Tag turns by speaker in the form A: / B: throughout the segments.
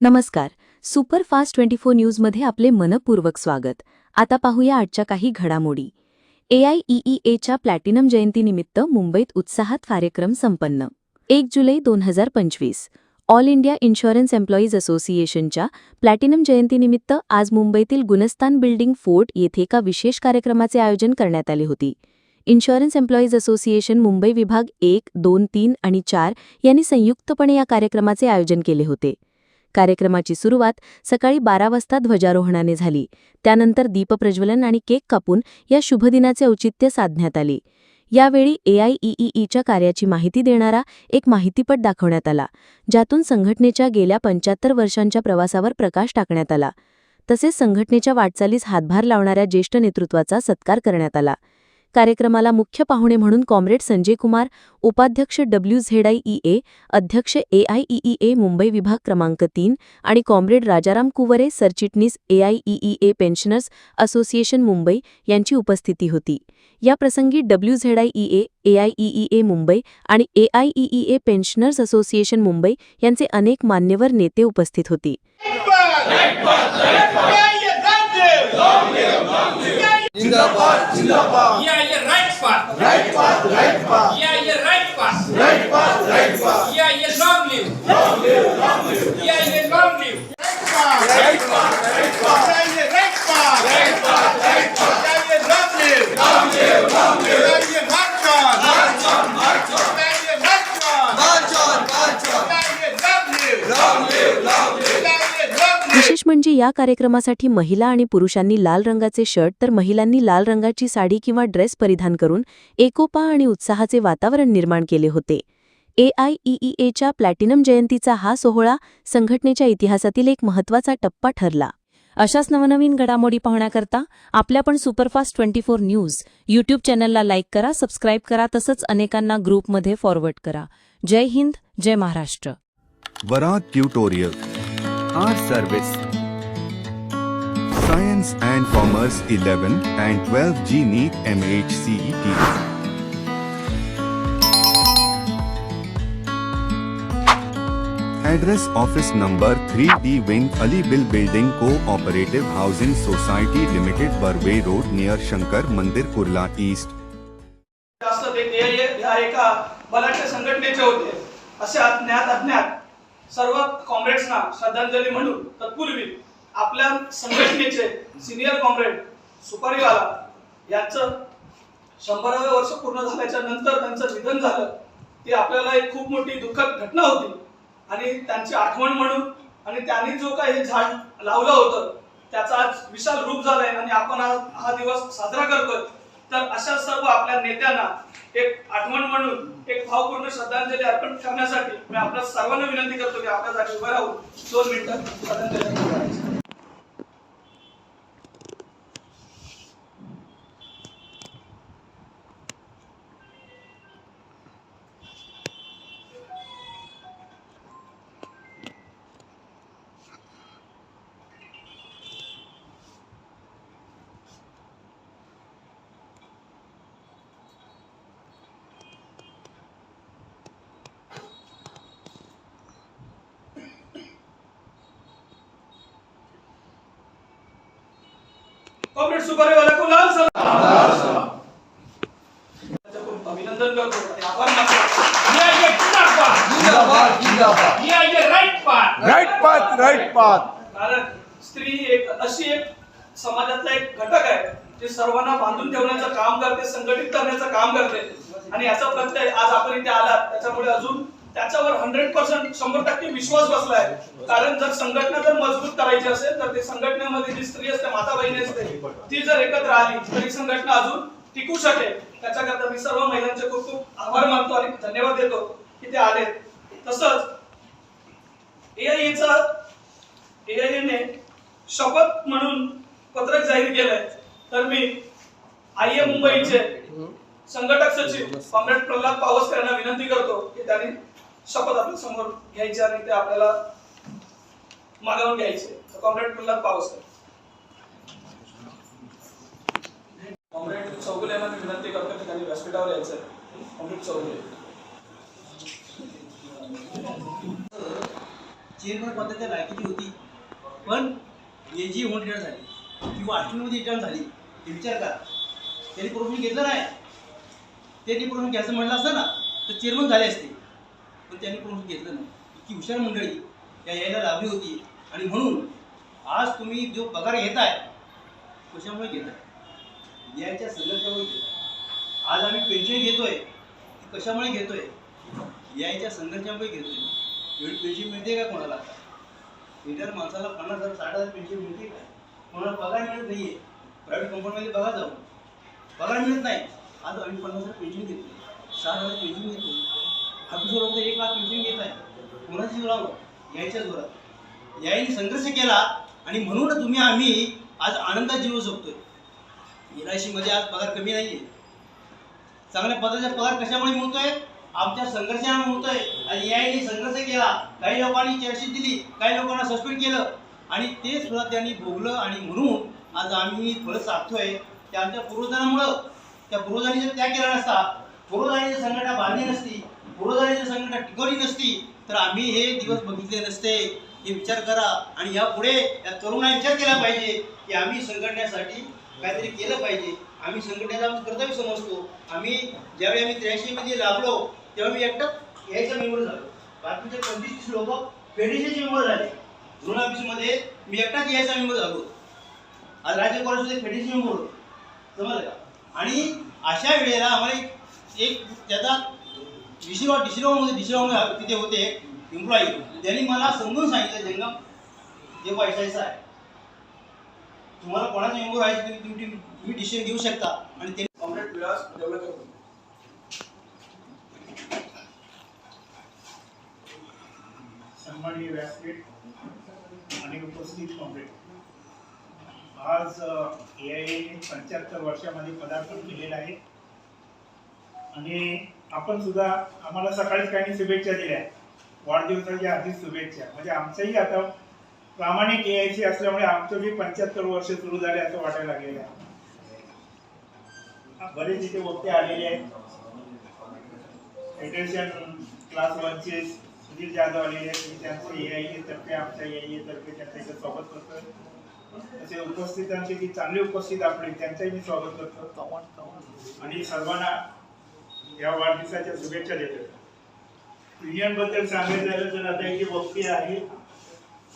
A: नमस्कार. Superfast twenty four न्यूजमध्ये आपले मनपूर्वक स्वागत. आता पाहूया आजच्या काही घडामोडी. ए आय ई एच्या प्लॅटिनम जयंतीनिमित्त मुंबईत उत्साहात कार्यक्रम संपन्न. एक जुलै दोन हजार पंचवीस. ऑल इंडिया इन्शुरन्स एम्प्लॉईज असोसिएशनच्या प्लॅटिनम जयंतीनिमित्त आज मुंबईतील गुणस्तान बिल्डिंग फोर्ट येथे एका विशेष कार्यक्रमाचे आयोजन करण्यात आले होते. इन्शुरन्स एम्प्लॉईज असोसिएशन मुंबई विभाग एक दोन तीन आणि चार यांनी संयुक्तपणे या कार्यक्रमाचे आयोजन केले होते. कार्यक्रमाची सुरुवात सकाळी बारा वाजता ध्वजारोहणाने झाली. त्यानंतर दीपप्रज्वलन आणि केक कापून या शुभदिनाचे औचित्य साधण्यात आले. यावेळी एआयईईच्या कार्याची माहिती देणारा एक माहितीपट दाखवण्यात आला ज्यातून संघटनेच्या गेल्या पंच्याहत्तर वर्षांच्या प्रवासावर प्रकाश टाकण्यात आला. तसेच संघटनेच्या वाटचालीस हातभार लावणाऱ्या ज्येष्ठ नेतृत्वाचा सत्कार करण्यात आला. कार्यक्रमाला मुख्य पाहुणे म्हणून कॉम्रेड संजय कुमार उपाध्यक्ष डब्ल्यू झेडआयईए अध्यक्ष एआयईईए मुंबई विभाग क्रमांक तीन आणि कॉम्रेड राजाराम कुवरे सरचिटणीस एआयईईए पेन्शनर्स असोसिएशन मुंबई यांची उपस्थिती होती या प्रसंगी डब्ल्यू झेडआयईए एआयईईए मुंबई आणि एआयईईए पेन्शनर्स असोसिएशन मुंबई यांचे अनेक मान्यवर नेते उपस्थित होते
B: Jindabad, Jindabad.
C: Yeah, yeah, right path. Right path,
B: right path.
C: Yeah, yeah,
D: right path. Right path, right path. Yeah, yeah, long live. Long live, long live.
A: Yeah, yeah. या कार्यक्रमासाठी महिला आणि पुरुषांनी लाल रंगाचे शर्ट तर महिलांनी लाल रंगाची साडी किंवा ड्रेस परिधान करून एकोपा आणि उत्साहाचे वातावरण निर्माण केले होते. एआयईईएच्या प्लॅटिनम जयंतीचा हा सोहळा संघटनेच्या इतिहासातील एक महत्त्वाचा टप्पा ठरला. अशाच नवनवीन घडामोडी पाहण्याकरता आपल्या पण superfast twenty four news YouTube चॅनलला लाईक करा सबस्क्राईब करा तसंच अनेकांना ग्रुपमध्ये फॉरवर्ड करा. जय हिंद जय Maharashtra.
E: Varat tutorial. R service Science and Commerce 11 and 12 G NEET MHCET. Address Office Number 3D Wing Ali Bill Building Cooperative Housing Society Limited Burway Road near Shankar Mandir Kurla East.
D: संघटनेचे होते असे अज्ञात अज्ञात सर्व कॉम्रेड्सना श्रद्धांजली म्हणून तत्पूर्वी आपल्या संघटनेचे सिनियर कॉम्रेड सुपारीवाला यांचं शंभराव्या वर्ष पूर्ण झाल्याच्यानंतर त्यांचं निधन झालं. ती आपल्याला एक खूप मोठी दुःखद घटना होती. आणि त्यांची आठवण म्हणून आणि त्यांनी जो काही हे झाड लावलं होतं त्याचं आज विशाल रूप झालंय आणि आपण आज हा दिवस साजरा करतोय. तर अशा सर्व आपल्या नेत्यांना एक आठवण म्हणून एक भावपूर्ण श्रद्धांजली अर्पण करण्यासाठी मी आपल्या सर्वांना विनंती करतो की आपल्या जागी उभं राहून दोन मिनिटं श्रद्धांजली कॉम्रेड सुपारीवाला को लाल सलाम. अभिनंदन करतो. आभार.
B: राइट पाथ राइट पाथ
D: कारण स्त्री एक अशी एक समाजातला एक घटक आहे जे सर्वांना बांधून ठेवण्याचं काम करते संघटित करण्याचं काम करते. आणि याचा प्रत्यय आज आपण इथे आलात. त्याच्यामुळे अजून त्याच्यावर हंड्रेड पर्सेंट शंभर टक्के विश्वास बसलाय. कारण जर संघटना जर मजबूत करायची असेल तर ते संघटनेमध्ये जी स्त्री असते माता बहिणी असते ती जर एकत्र आली तर ही संघटना अजून टिकू शकेल. त्याच्याकरता मी सर्व महिलांचे खूप खूप आभार मानतो आणि धन्यवाद देतो की ते आले. तसंच एआयचा एआयने शपथ म्हणून पत्रक जाहीर केलंय. तर मी आय ए मुंबईचे संघटक सचिव कॉम्रेड प्रल्हाद पावसकर यांना विनंती करतो की त्यांनी शपथ आपल्यासमोर घ्यायची आणि ते आपल्याला मागवून घ्यायचे. कॉम्रेड प्रल्हाद पावसकर. कॉम्रेड चौगुले यांना मी विनंती करतो की त्यांनी व्यासपीठावर यायचं कॉम्रेड चौगुले.
F: चेअरमन पदाच्या लायकीची होती. पण ए जी होऊन रिटायर झाली. किंवा अष्टमीमध्ये रिटायर झाली. ते विचार करा. त्यांनी प्रोफेशन घेतलं नाही. त्यांनी प्रोफेशन घ्यायचं म्हटलं असतं ना तर चेअरमन झाले असते. त्यांनी प्रोफेशन घेतलं नाही. इतकी हुशार मंडळी त्या यायला लाभली होती. आणि म्हणून आज तुम्ही जो पगार घेताय कशामुळे घेताय? याच्या संघर्षामुळे घेताय. आज आम्ही पेन्शन घेतोय कशामुळे घेतोय? यायच्या संघर्षामुळे घेतोय. एवढी पेन्शन मिळते का कोणाला? आता रिटायर माणसाला पन्नास हजार साठ हजार पेन्शन मिळते का? कोणाला पगार मिळत नाहीये. प्रायव्हेट कंपनीमध्ये बघा जाऊन. पगार मिळत नाही. आज आम्ही पन्नास हजार पेन्शन घेतो साठ हजार पेन्शन घेतो ऑफिसर लोक एक लाख पेन्शन घेत आहे. कोणाची जोरावर. यायच्या जोरात. यायने संघर्ष केला आणि म्हणून तुम्ही आम्ही आज आनंदात जीवू शकतोय. एल आज पगार कमी नाही आहे चांगल्या पदाचा पगार कशामुळे मिळतोय? आमच्या संघर्षाने मिळतोय. आणि यायने संघर्ष केला. काही लोकांनी चर्चित दिली. काही लोकांना सस्पेंड केलं. आणि ते सुद्धा त्यांनी भोगलं आणि म्हणून आज आम्ही फळ साधतोय त्या आमच्या पूर्वजांमुळं. त्या पूर्वजांनी जर त्याग केला नसता पूर्वजांनी जर संघटना बांधली नसती पूर्वजांनी जर संघटना टिकवली नसती तर आम्ही हे दिवस बघितले नसते. हे विचार करा. आणि यापुढे या तरुणाने विचार केला पाहिजे की आम्ही संघटनेसाठी काहीतरी केलं पाहिजे. आम्ही संघटनेचा आमचं कर्तव्य समजतो. आम्ही ज्यावेळी आम्ही त्र्याऐंशी मध्ये लागलो तेव्हा मी एकटाच यायचा मेंबर झालो. बाकीचे पंचवीस लोक फेडरेशनचे मेंबर झाले. झोन ऑफिसमध्ये मी एकटाच यायचा मेंबर झालो. आज राज्य कॉलेजमध्ये फेडरेशन मेंबर होतो. समजलं का? आणि अशा वेळेला आम्हाला एक- एक त्याचा डिशिराव म्हणजे डिशिराव तिथे होते एम्प्लॉई त्यांनी मला समजून सांगितलं जंगम जे पैशाचं आहे तुम्हाला कोणाचा मेंबर आहे तुम्ही तुम्ही तुम्ही डिसिजन घेऊ शकता. आणि ते
B: कॉम्प्लेट विलास देवळकर
G: सन्माननीय व्यासपीठ आणि उपस्थित कॉम्प्लेट आज ए आय पंच्याहत्तर वर्षामध्ये पदार्पण केलेलं आहे. आणि आपण सुद्धा आम्हाला सकाळीच काही शुभेच्छा दिल्या. वाढदिवसाच्या आधीच शुभेच्छा. म्हणजे आमचंही आता प्रामाणिक ए आय सी असल्यामुळे आमचं बी पंच्याहत्तर वर्ष सुरू झाले असं वाटायला लागलेलं आहे. बरेच इथे वक्ते आलेले आहेत. फेडरेशन क्लास वनचे सुधीर जाधव आलेले आहेत. त्यांचं ए आय ए तर्फे आमच्या ए आय ए तर्फे त्यांचं इथं स्वागत करतो तसे उपस्थितांचे की चांगले उपस्थित आपले त्यांचंही मी स्वागत करतो आणि सर्वांना या वाढदिवसाच्या शुभेच्छा देतो युनियनबद्दल सांगायचं झालं तर आता इथे वक्ते आहे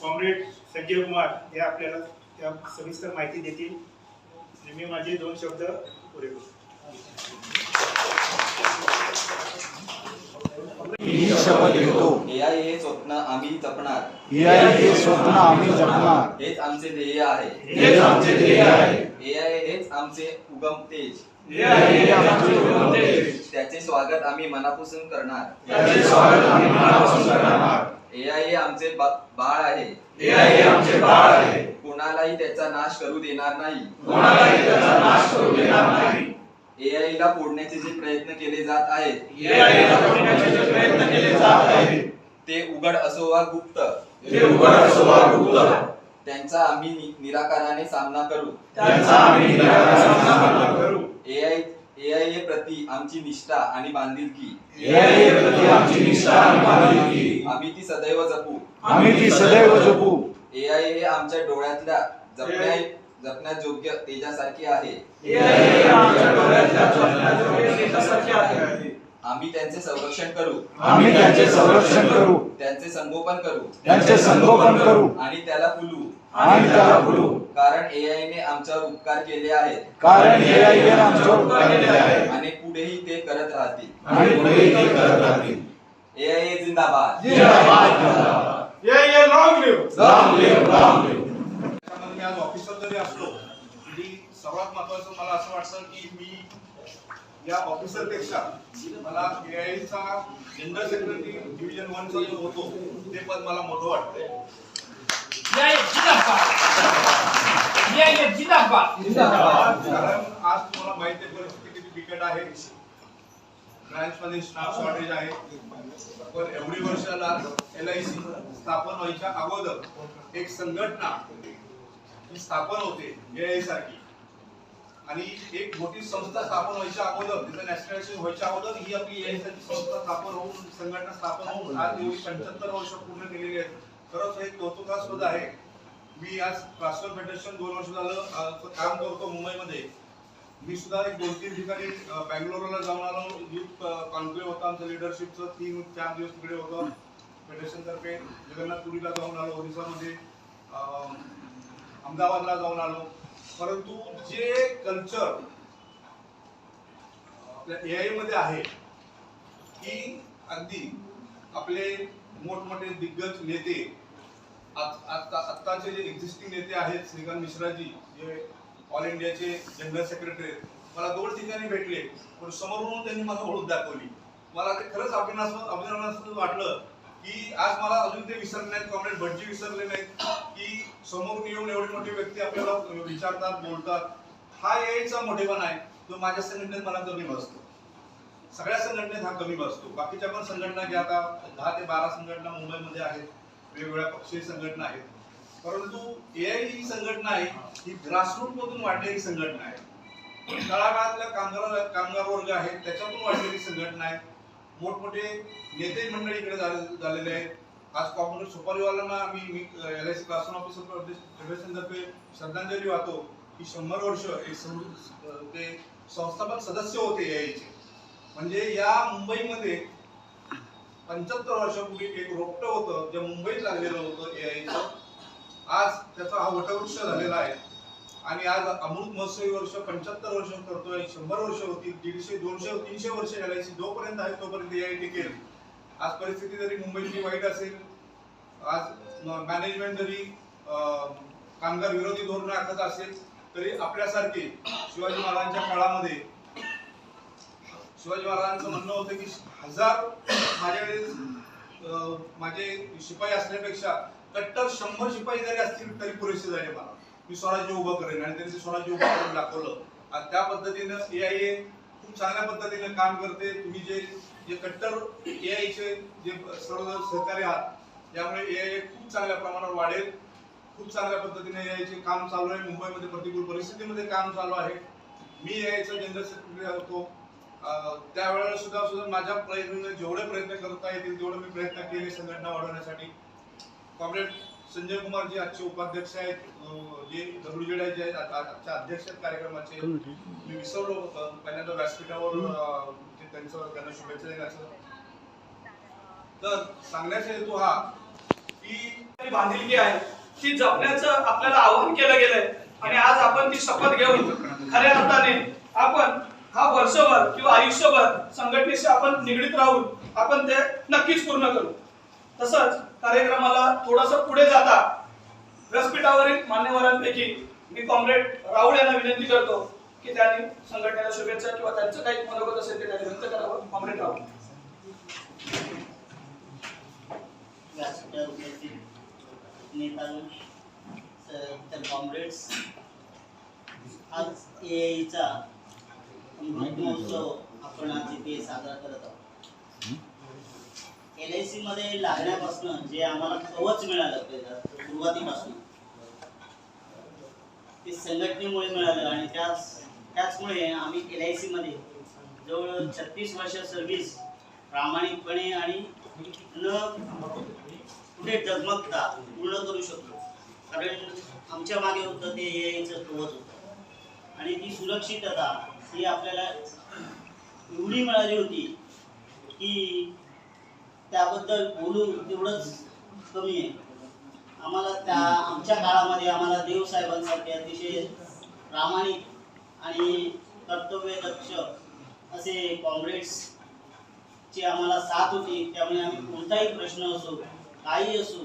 G: कॉम्रेड संजय कुमार हे आपल्याला त्या सविस्तर माहिती देतील. आणि मी माझे दोन शब्द पुरे
D: शपथ घेतो
H: हे स्वप्न आम्ही जपणार.
D: हे स्वप्न आम्ही जपणार.
H: हेच आमचे ध्येय आहे.
D: हेच आमचे ध्येय आहे.
H: हेच आमचे उगम तेज.
D: हे आमचे उगम तेज.
H: त्याचे स्वागत आम्ही मनापासून करणार.
D: त्याचे स्वागत आम्ही मनापासून करणार.
H: एआय हे आमचे बा- बाळ आहे.
D: एआय हे आमचे बाळ आहे.
H: कोणालाही त्याचा नाश करू देणार नाही.
D: कोणालाही त्याचा नाश करू देणार नाही.
H: एआय ला फोडण्याचे जे प्रयत्न केले जात आहेत
D: एआय ला फोडण्याचे जे प्रयत्न केले जात आहेत
H: ते उघड असो वा गुप्त.
D: ते उघड असो वा गुप्त.
H: त्यांचा आम्ही नि- निराकाराने सामना करू.
D: त्यांचा आम्ही निराकरण करू.
H: एआय एआय प्रती आमची निष्ठा आणि बांधिलकी
D: एआय हे प्रति आमची निष्ठा आणि बांधिलकी
H: आम्ही ती सदैव जपू.
D: आम्ही ती सदैव जपू.
H: एआय हे आमच्या डोळ्यातल्या जपण्या जपण्यात योग्य तेजासारखे आहे.
D: एआय हे आमच्या डोळ्यातल्या जपण्याजोग्या तेजासारखे आहे.
H: आम्ही त्यांचे संरक्षण करू.
D: आम्ही त्यांचे संरक्षण करू.
H: त्यांचे संगोपन करू.
D: त्यांचे संगोपन करू.
H: आणि त्याला फुलू.
D: आणि त्याला फुलू
H: कारण एआय ने आमच्यावर उपकार केले आहेत.
D: कारण एआय आमच्यावर उपकार केले आहे
H: आणि पुढेही ते करत राहतील.
D: आणि पुढेही ते करत राहतील.
H: एआय जिंदाबाद
D: जिंदाबाद. जिंदाबाद.
B: ये ये लॉंग लिव
D: राम देव
B: त्याच्यामध्ये मी आज ऑफिसर जरी असलो तरी सर्वात महत्वाचं मला असं वाटतं की मी या ऑफिसरपेक्षा मला केआयचा जनरल सेक्रेटरी डिव्हिजन वनचा जो होतो ते पद मला मोठं वाटतंय.
C: या जिंदाबाद. या जिंदाबाद.
B: कारण आज तुम्हाला माहिती आहे परिस्थिती किती बिकट आहे. ब्रांच स्टाफ शॉर्टेज आहे. पण एवढी वर्षाला एल आय सी स्थापन व्हायच्या अगोदर एक संघटना स्थापन होते ए सारखी. आणि एक मोठी संस्था स्थापन व्हायच्या अगोदर तिचं नॅशनलायझेशन व्हायच्या अगोदर ही आपली ए सारखी संस्था स्थापन होऊन संघटना स्थापन होऊन आज एवढी पंच्याहत्तर वर्ष पूर्ण केलेली आहे खरंच हे कौतुकास्पद आहे. मी आज राष्ट्रीय फेडरेशन दोन वर्ष झालं काम करतो मुंबईमध्ये. मी सुद्धा एक दोन तीन ठिकाणी बँगलोरला जाऊन आलो. युथ कॉन्क्लेव्ह होता आमचं लिडरशिपचं तीन चार दिवस तिकडे होतं. फेडरेशन तर्फे जगन्नाथपुरीला जाऊन आलो ओरिसामध्ये अहमदाबादला जाऊन आलो. परंतु जे कल्चर आपल्या ए आयमध्ये आहे की अगदी आपले मोठमोठे दिग्गज नेते आत्ताचे जे एक्झिस्टिंग नेते आहेत श्रीकांत मिश्राजी जे ऑल इंडियाचे जनरल सेक्रेटरी आहेत मला दोन ठिकाणी भेटले. पण समोरून त्यांनी मला ओळख दाखवली. मला ते खरंच अभिनव अभिनवनास्पद वाटलं की आज मला अजून ते विसरले नाहीत कॉम्रेड भटजी विसरले नाहीत की समोरून येऊन एवढी मोठी व्यक्ती आपल्याला विचारतात बोलतात. हा यायचा मोठेपणा आहे तो माझ्या संघटनेत मला कमी बसतो. सगळ्या संघटनेत हा कमी बसतो. बाकीच्या पण संघटना घ्या आता दहा ते बारा संघटना मुंबईमध्ये आहेत वेगवेगळ्या पक्षीय संघटना आहेत. परंतु ए आय ही संघटना आहे ही ग्रासरूट मधून वाढलेली संघटना आहे. तळागाळातल्या कामगार कामगार वर्ग आहेत त्याच्यातून वाढलेली संघटना आहे मोठमोठे नेते मंडळी इकडे झालेले आहेत. आज काँग्रेस सुपारीवाल्यांना आम्ही मी एल आय सी क्लासन ऑफिसर फेडरेशन श्रद्धांजली वाहतो की शंभर वर्ष एक ते संस्थापक सदस्य होते एआयचे म्हणजे या मुंबईमध्ये पंच्याहत्तर वर्षापूर्वी एक रोपटं होतं जे मुंबईत लागलेलं होतं एआयचं आज त्याचा हा वटवृक्ष झालेला आहे. आणि आज अमृत महोत्सवी वर्ष पंच्याहत्तर वर्ष करतोय शंभर वर्ष होतील दीडशे दोनशे तीनशे वर्ष घालायची जोपर्यंत आहे तोपर्यंत एआय टिकेल आज परिस्थिती जरी मुंबईची वाईट असेल आज मॅनेजमेंट जरी अं, कामगार विरोधी धोरण आखत असेल तरी आपल्यासारखे शिवाजी महाराजांच्या काळामध्ये शिवाजी महाराजांचं म्हणणं होतं की हजार माझ्याकडे माझे शिपाई असण्यापेक्षा कट्टर शंभर शिपाई जरी असतील तरी पुरेसे झाले मला. मी स्वराज्य उभं करेन आणि त्यांनी स्वराज्य उभं करून दाखवलं. आणि त्या पद्धतीनं ए आय ए खूप चांगल्या पद्धतीने काम करते. तुम्ही जे जे कट्टर ए आयचे जे सर्व सहकारी आहात त्यामुळे ए आय खूप चांगल्या प्रमाणावर वाढेल. खूप चांगल्या पद्धतीने ए आय चे काम चालू आहे. मुंबईमध्ये प्रतिकूल परिस्थितीमध्ये काम चालू आहे. मी यायचं जनरल सेक्रेटरी होतो. त्यावेळेला सुद्धा सुद्धा माझ्या प्रयत्न जेवढे प्रयत्न करता येतील तेवढे मी प्रयत्न केले संघटना वाढवण्यासाठी. कॉम्रेड संजय कुमार जे आजचे उपाध्यक्ष आहेत. जे दगडूजेडा जे आहेत आजच्या अध्यक्ष आहेत कार्यक्रमाचे. मी विसरलो होतं पहिल्यांदा व्यासपीठावर त्यांचं त्यांना शुभेच्छा देण्याचं. तर सांगण्याचा हेतू हा की
D: बांधिलकी आहे. ती जपण्याचं आपल्याला आवाहन केलं गेलंय. आणि आज आपण ती शपथ घेऊन खऱ्या अर्थाने आपण हा वर्षभर किंवा आयुष्यभर संघटनेशी आपण निगडीत राहून आपण ते नक्कीच पूर्ण करू. तसंच कार्यक्रमाला थोडस पुढे जाता व्यासपीठावरील मान्यवरांपैकी मी कॉम्रेड राहुल यांना विनंती करतो की त्यांनी संघटनेला शुभेच्छा किंवा त्यांचं काही मनोगत असेल ते त्यांनी व्यक्त करावं. कॉम्रेड राहुल.
I: व्यासपीठावर कॉम्रेड्स आज एआयचा महोत्सव आपण आज इथे साजरा करत आहोत. एल आय सी मध्ये लागण्यापासून जे आम्हाला कवच मिळालं सुरुवातीपासून ते संघटनेमुळे मिळालं आणि त्याच त्याचमुळे आम्ही एल आय सी मध्ये जवळ छत्तीस वर्ष सर्व्हिस प्रामाणिकपणे आणि न कुठे डगमगता पूर्ण करू शकतो कारण आमच्या मागे होतं ते यायचं कवच होतं. आणि ती सुरक्षितता ही आपल्याला एवढी मिळाली होती की त्याबद्दल बोलू तेवढंच कमी आहे. आम्हाला त्या आमच्या काळामध्ये आम्हाला देवसाहेबांसारखे अतिशय प्रामाणिक आणि कर्तव्यदक्ष असे कॉम्रेड्स ची आम्हाला साथ होती. त्यामुळे आम्ही कोणताही प्रश्न असो काही असो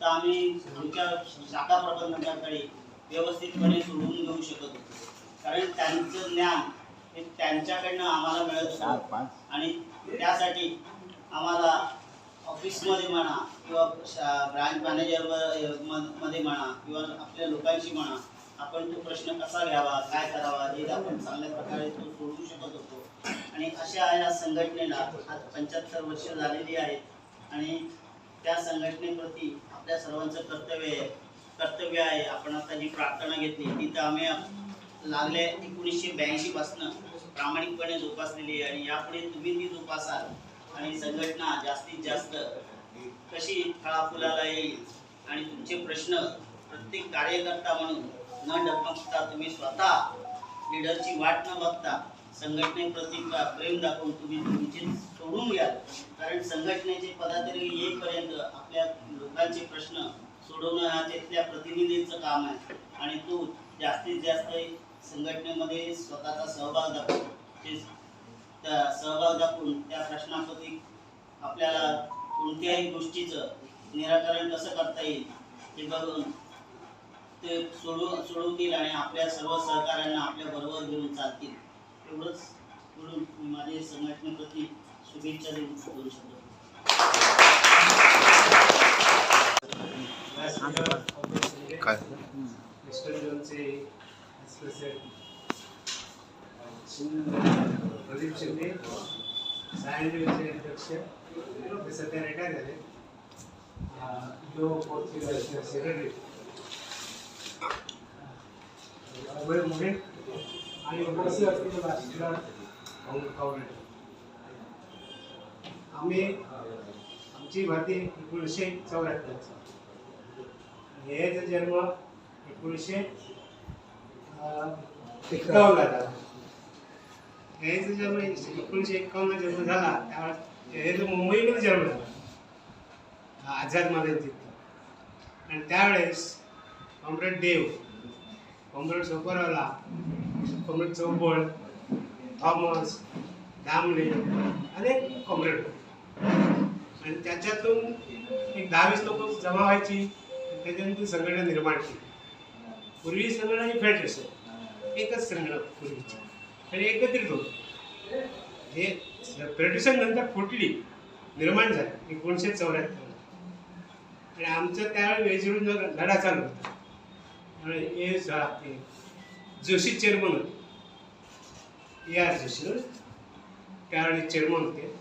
I: तर आम्ही आमच्या शाखा प्रबंधकाकडे व्यवस्थितपणे सोडवून घेऊ शकत होतो. कारण त्यांचं ज्ञान हे त्यांच्याकडनं आम्हाला मिळत होतं. आणि त्यासाठी आम्हाला ऑफिसमध्ये म्हणा किंवा ब्रांच मॅनेजरमध्ये म्हणा किंवा आपल्या लोकांशी म्हणा आपण तो प्रश्न कसा घ्यावा काय करावा हे आपण चांगल्या प्रकारे तो सोडवू शकत होतो. आणि अशा या संघटनेला आज पंच्याहत्तर वर्ष झालेली आहेत. आणि त्या संघटनेप्रती आपल्या सर्वांचं कर्तव्य आहे. कर्तव्य आहे. आपण आता जी प्रार्थना घेतली ती तर आम्ही लागल्या एकोणीसशे ब्याऐंशी पासनं प्रामाणिकपणे जोपासलेली आहे आणि यापुढे तुम्ही ती जोपासाल आणि संघटना जास्तीत जास्त कशी फळाफुलाला येईल आणि तुमचे प्रश्न प्रत्येक कार्यकर्ता म्हणून न डगमगता तुम्ही स्वतः लिडरची वाट न बघता संघटनेप्रती प्रेम दाखवून तुम्ही तुमचे सोडून घ्या कारण संघटनेचे पदाधिकारी येईपर्यंत आपल्या लोकांचे प्रश्न सोडवणं हा तिथल्या प्रतिनिधींचं काम आहे आणि तो जास्तीत जास्त संघटनेमध्ये स्वतःचा सहभाग दाखव ते त्या सहभाग दाखवून त्या प्रश्नाप्रती आपल्याला कोणत्याही गोष्टीचं निराकरण कसं करता येईल हे बघून ते सोडू सोडवतील आणि आपल्या सर्व सहकाऱ्यांना आपल्या बरोबर घेऊन चालतील. एवढंच बोलून मी माझे संघटनेप्रती शुभेच्छा देऊन दोन शब्द
J: काय?
K: मिस्टर जोनचे प्रदीप शिंदे सायंटिफिकचे अध्यक्ष ते सध्या रिटायर झाले सेक्रेटरी अभय मोहे आणि उपस्थित असलेले बातमीदार आम्ही आमची भारती एकोणीसशे चौऱ्याहत्तर याचा जन्म एकोणीसशे एकावन्नला झाला जन्म एकोणीसशे एकावन्न जन्म झाला. त्यावेळेस तो मुंबईमध्ये जन्म झाला आझाद महाराज तिथं आणि त्यावेळेस comrade Dev comrade Soparwala comrade Chaubal Thomas Damle अनेक कॉम्रेड होते. आणि त्याच्यातून एक दहावीस लोक जमा व्हायची त्याच्यानंतर संघटना निर्माण केली. पूर्वी संघटना आणि फेडरेशन एकच संघटना पूर्वीची. आणि एकत्रित होत. हे फेडरेशन नंतर फुटली. निर्माण झाली. एकोणीसशे चौऱ्याहत्तर आणि आमचं त्यावेळी वेजळून लढा चालू होता. आणि हे झा- जोशी चेअरमन होते. A R Joshi. त्यावेळी चेअरमन होते.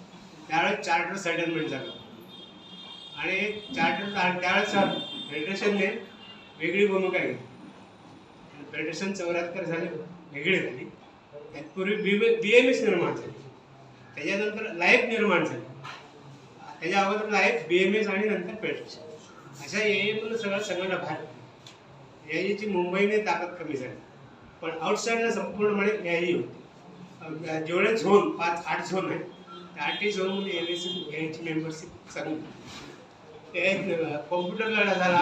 K: त्यावेळेस चार्टर सेटलमेंट झालं. आणि चार्टर त्यावेळेस फेडरेशनने वेगळी भूमिका घेतली. फेडरेशन चौऱ्याहत्तर झाले वेगळी झाली. त्यापूर्वी बी बी एम एस निर्माण झाली. त्याच्यानंतर लाईफ निर्माण झाली. त्याच्या अगोदर लाईफ बी एम एस आणि नंतर फेडरेशन अशा ए एम सगळं सगळ्यांना बाहेर याची मुंबईने ताकद कमी झाली. पण आउटसाईडला संपूर्णपणे याही होती. जेवढे झोन पाच आठ झोन आहेत त्या आठही झोनमध्ये एल एस यांची मेंबरशिप चांगली कॉम्प्युटर लढा झाला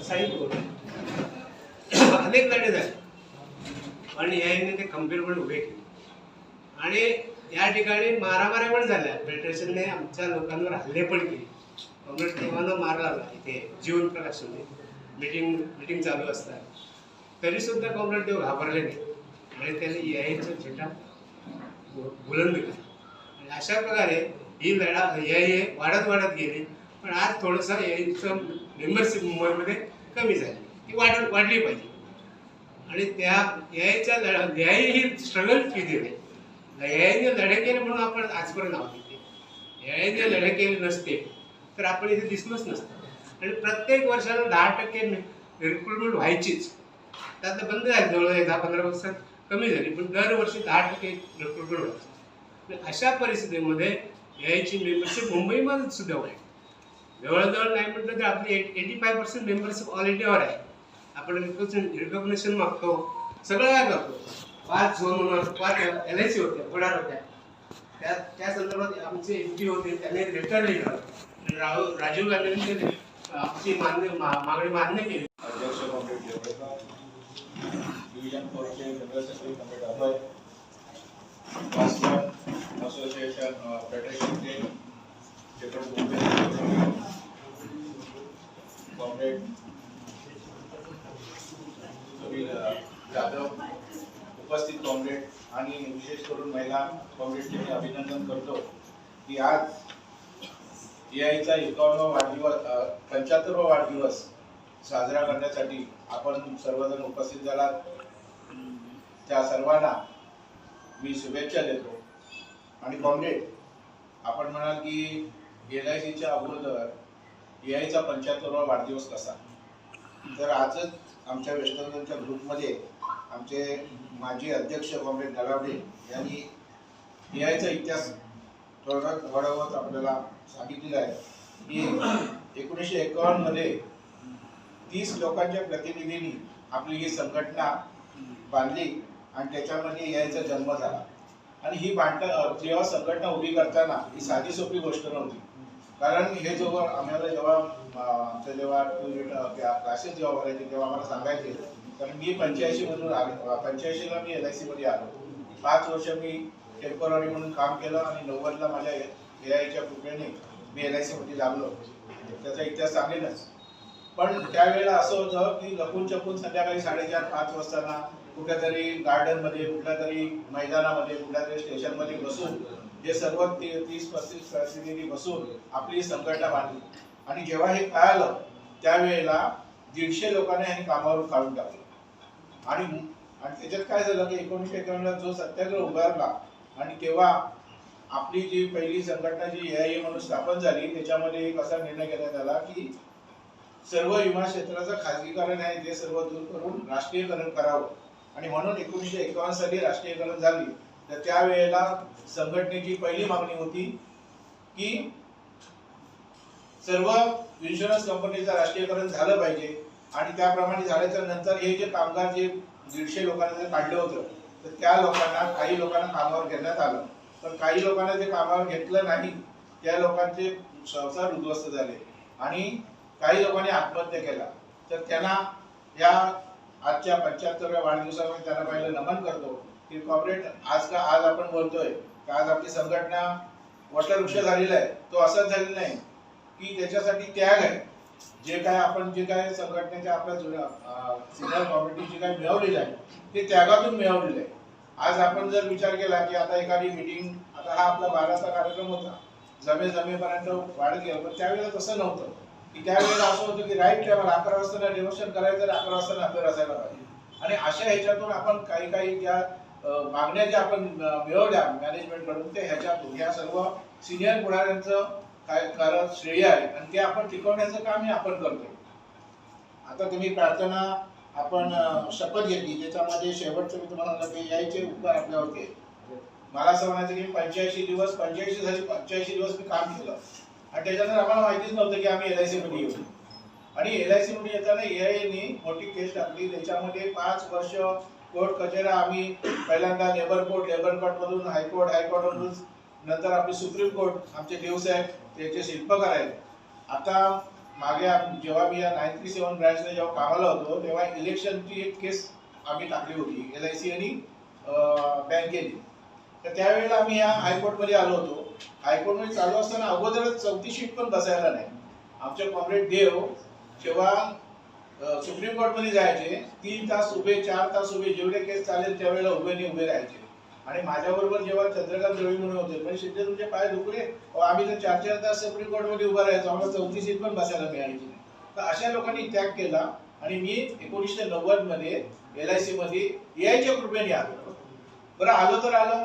K: असाही होता अनेक लढे झाले. पण याने ते खंबीरपणे उभे केले. आणि या ठिकाणी मारामाऱ्या पण झाल्या. फेडरेशनने आमच्या लोकांवर हल्ले पण केले. काँग्रेस तेव्हा मारला इथे जीवन प्रकाशनने मीटिंग मिटिंग चालू असतात. तरी सुद्धा काँग्रेस देव घाबरले नाही. आणि त्याने यायचं झेंडा बुलंद केला. आणि अशा प्रकारे ही लढा याय वाढत वाढत गेली. पण आज थोडंसं यायचं मेंबरशिप मुंबईमध्ये कमी झाली. ती वाढ वाढली पाहिजे. आणि त्या यायच्या लढा न्याय ही स्ट्रगल केली नाही न्यायाने लढे केले म्हणून आपण आजपर्यंत आहोत. घेतले यायने लढे केले नसते तर आपण इथे दिसणंच नसतं. आणि प्रत्येक वर्षाला दहा टक्के रिक्रुटमेंट व्हायचीच. त्यात बंद झाली जवळ एक दहा पंधरा वर्षात कमी झाली पण दरवर्षी दहा टक्के रिक्रुटमेंट व्हायची अशा परिस्थितीमध्ये यायची मेंबरशिप मुंबईमध्ये सुद्धा होईल. जवळजवळ नाही म्हटलं तर आपली eighty five percent membership all इंडियावर आहे. आपण रिकॉग्नेशन मागतो सगळं काय करतो. पाच झोन पाच एल आय सी होत्या वडार होत्या. त्या त्या संदर्भात आमचे एम पी होते त्यांनी लेटर लिहिलं. राहुल राजीव गांधींनी आमची मान्य मागणी मान्य केली.
L: अध्यक्ष डिव्हिजन फोरचे जनरल सेक्रेटरी अभय असोसिएशन फेडरेशनचे कॉम्रेड कपिल जाधव उपस्थित कॉम्रेड आणि विशेष करून महिला कॉम्रेडचे मी अभिनंदन करतो की आज एआयचा एकावन्नवा वाढदिवस पंच्याहत्तरवा वाढदिवस साजरा करण्यासाठी आपण सर्वजण उपस्थित झालात. त्या सर्वांना मी शुभेच्छा देतो. आणि कॉम्रेड आपण म्हणाल की एल आय सीच्या अगोदर ए आयचा पंच्याहत्तरवा वाढदिवस कसा? तर आजच आमच्या वेस्टर्नच्या ग्रुपमध्ये आमचे माजी अध्यक्ष कॉम्रेड नलावडे यांनी ए आयचा इतिहास थोडक्यात घडवत आपल्याला सांगितलेलं आहे की एकोणीसशे एकावन्नमध्ये तीस लोकांच्या प्रतिनिधींनी आपली ही संघटना बांधली आणि त्याच्यामध्ये यायचा जन्म झाला. आणि ही भांडणं जेव्हा संघटना उभी करताना ही साधी सोपी गोष्ट नव्हती. कारण हे जेव्हा आम्हाला जेव्हा आमचं जेव्हा क्लासेस जेव्हा भरायचे तेव्हा आम्हाला सांगायचे. कारण मी पंच्याऐंशी मधून आलो. पंच्याऐंशीला मी एल आय सी मध्ये आलो. पाच वर्ष मी टेंपररी म्हणून काम केलं आणि नव्वदला माझ्या ए आयच्या कृपेने मी एल आय सी मध्ये लागलो त्याचा इतिहास सांगेनच. पण त्यावेळेला असं होतं की लपून छपून संध्याकाळी साडेचार पाच वाजताना कुठल्यातरी गार्डनमध्ये कुठल्या तरी मैदानामध्ये कुठल्या तरी स्टेशनमध्ये बसून जे सर्व ती- तीस पस्तीस प्रतिनिधी बसून आपली संघटना बांधली आणि जेव्हा हे कळालं त्यावेळेला दीडशे लोकांना ह्यांनी कामावरून काढून टाकलं. आणि आणि त्याच्यात काय झालं की एकोणीसशे एकावन्नला जो सत्याग्रह उभारला आणि तेव्हा आपली जी पहिली संघटना जी ए म्हणून स्थापन झाली त्याच्यामध्ये एक असा निर्णय घेण्यात आला की सर्व विमा क्षेत्राचं खाजगीकरण आहे ते सर्व दूर करून राष्ट्रीयकरण करावं. आणि म्हणून एकोणीसशे एकावन्न साली राष्ट्रीयकरण झाली. तर त्यावेळेला संघटनेची पहिली मागणी होती की सर्व इन्शुरन्स कंपनीचं राष्ट्रीयकरण झालं पाहिजे. आणि त्याप्रमाणे झाल्याच्यानंतर हे जे कामगार जे दीडशे लोकांना जर काढलं होतं तर त्या लोकांना काही लोकांना कामावर घेण्यात आलं. पण काही लोकांना ते कामावर घेतलं नाही त्या लोकांचे संसार उद्ध्वस्त झाले. आणि काही लोकांनी आत्महत्या केला. तर त्यांना या आजच्या पंच्याहत्तरव्या वाढदिवसामध्ये त्यांना पाहिलं नमन करतो की कॉर्पोरेट आज का आज आपण बोलतोय. का आज आपली संघटना वटवृक्ष झालेला आहे? तो असंच झालेला नाही. की त्याच्यासाठी त्याग आहे. जे काय आपण जे काय संघटनेच्या आपल्या जुन्या सिनियर कॉमिटी जे काय मिळवलेलं आहे ते त्यागातून मिळवलेलं आहे. आज आपण जर विचार केला की आता एखादी मीटिंग आता हा आपला बाराचा कार्यक्रम होता. जमे जमेपर्यंत वाढत गेला पण त्यावेळेला तसं नव्हतं. की त्यावेळेला असं होतं की राईट टायमाला अकरा वाजता डिवोशन करायचं तर अकरा वाजता नंतर असायला पाहिजे. आणि अशा ह्याच्यातून आपण काही काही ज्या मागण्या ज्या आपण मिळवल्या मॅनेजमेंटकडून ते ह्याच्यातून ह्या सर्व सिनियर पुढाऱ्यांचं काय कारण श्रेय आहे आणि ते आपण टिकवण्याचं काम हे आपण करतो. आता तुम्ही प्रार्थना आपण शपथ घेतली त्याच्यामध्ये शेवटचं मी तुम्हाला म्हणलं की यायचे उपकार आपल्यावरती मला असं म्हणायचं की पंच्याऐंशी दिवस पंच्याऐंशी झाली पंच्याऐंशी दिवस मी काम केलं. आणि त्याच्यानंतर आम्हाला माहितीच नव्हतं की आम्ही एल आय सी मध्ये येऊ. आणि एल आय सी मध्ये येताना ए मोठी केस टाकली त्याच्यामध्ये पाच वर्ष कोर्ट कचेरा आम्ही पहिल्यांदा लेबर कोर्ट लेबर कोर्ट मधून हायकोर्ट हायकोर्ट मधून नंतर आपली सुप्रीम कोर्ट आमचे देवसाहेब त्याचे शिल्पकार आहेत आता मागे आम- जेव्हा मी या नाईन थ्री सेवन ब्रँचला जेव्हा कामाला होतो तेव्हा इलेक्शनची एक केस आम्ही टाकली होती एल आय सी आणि बँकेने. तर त्यावेळेला आम्ही या हायकोर्टमध्ये आलो होतो. हायकोर्टमध्ये चालू असताना अगोदरच चौथी शीट पण बसायला नाही. आमचे कॉम्रेड देव जेव्हा सुप्रीम कोर्टमध्ये जायचे तीन तास उभे चार तास उभे जेवढे केस चालेल त्यावेळेला उभे नाही उभे राहायचे. आणि माझ्याबरोबर जेव्हा चंद्रकांत रवी म्हणून होते पण शिंदे तुमचे पाय दुखले. आम्ही तर चार चार तास सुप्रीम कोर्टमध्ये उभा राहायचो. आम्हाला चौथी सीट पण बसायला मिळायची नाही. तर अशा लोकांनी त्याग केला आणि मी एकोणीसशे नव्वदमध्ये एल आय सी मध्ये एआयच्या कृपेने आलो. बरं आलो तर आलो.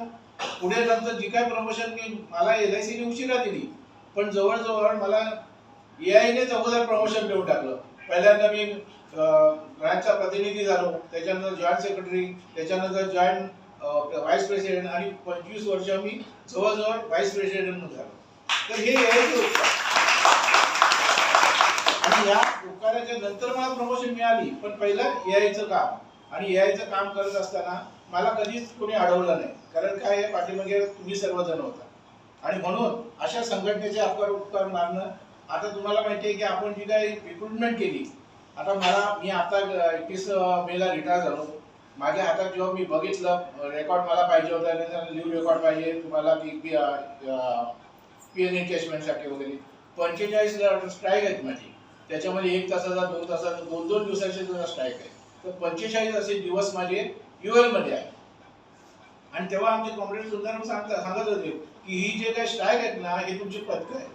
L: पुढे नंतर जी काय प्रमोशन मी मला एल आय सीने उशिरा दिली. पण जवळजवळ मला एआयनेच अगोदर प्रमोशन देऊन टाकलं. पहिल्यांदा मी ब्रँचचा प्रतिनिधी झालो. त्याच्यानंतर जॉईंट सेक्रेटरी त्याच्यानंतर जॉईंट व्हाईस प्रेसिडेंट आणि पंचवीस वर्ष मी जवळजवळ व्हाईस प्रेसिडेंट म्हणून झालो. तर हे एआयचे आणि या उपकाराच्या नंतर मला प्रमोशन मिळाली पण पहिलं यायचं काम. आणि यायचं काम करत असताना मला कधीच कोणी अडवलं नाही. कारण काय पाठीमागे तुम्ही सर्वजण होता. आणि म्हणून अशा संघटनेचे अपकार उपकार मारणं आता तुम्हाला माहिती आहे की आपण जी काही रिक्रुटमेंट केली आता मला मी आता एकतीस मेला रिटायर झालो. माझ्या हातात जेव्हा मी बघितलं रेकॉर्ड मला पाहिजे होता लिव्ह रेकॉर्ड पाहिजे तुम्हाला की पी पी एन एनकेशमेंटसाठी वगैरे. पंचेचाळीस स्ट्राईक आहेत माझी. त्याच्यामध्ये एक तासाचा दोन तासाचा दोन दोन दिवसाचे तुझा स्ट्राईक आहे तर पंचेचाळीस असे दिवस माझे युएलमध्ये आहे आणि तेव्हा आमचे कॉम्रेड सुद्धा सांगता सांगत होते की ही जे काही स्ट्राईक आहेत ना हे तुमची पथक आहे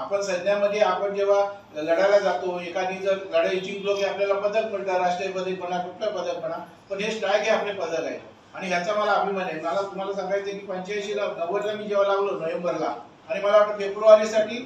L: आपण सैन्यामध्ये आपण जेव्हा लढायला जातो एखादी जर लढाई जिंकलो की आपल्याला पदक मिळतं राष्ट्रीय पदक म्हणा कुठलं पदक म्हणा पण हे स्ट्राईक हे आपले पदक आहे. आणि ह्याचा मला अभिमान आहे. मला तुम्हाला सांगायचं की पंच्याऐंशीला नव्वदला मी जेव्हा लागलो नोव्हेंबरला आणि मला वाटतं फेब्रुवारीसाठी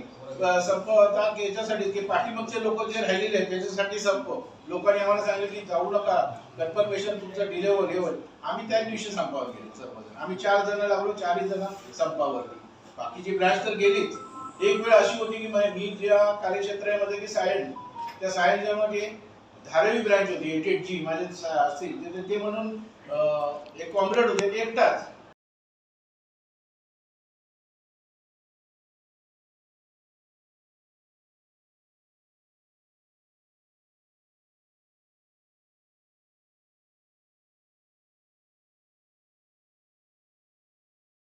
L: संप होता की याच्यासाठी की पाठीमागचे लोक जे राहिलेले आहेत त्याच्यासाठी संप. लोकांनी आम्हाला सांगितलं की जाऊ नका कन्फर्मेशन तुमचं डिले होईल हे होईल. आम्ही त्याच दिवशी संपावर गेलो सर्वजण आम्ही चार जण लागलो चारही जण संपावरती बाकीची ब्रँच तर गेलीच. एक वेळ अशी होती की मी ज्या कार्यक्षेत्रामध्ये की सायन्स त्या सायन्समध्ये धारावी ब्रँच होती एट एट जी माझे असतील ते म्हणून एक कॉम्रेड होते ते एकटाच.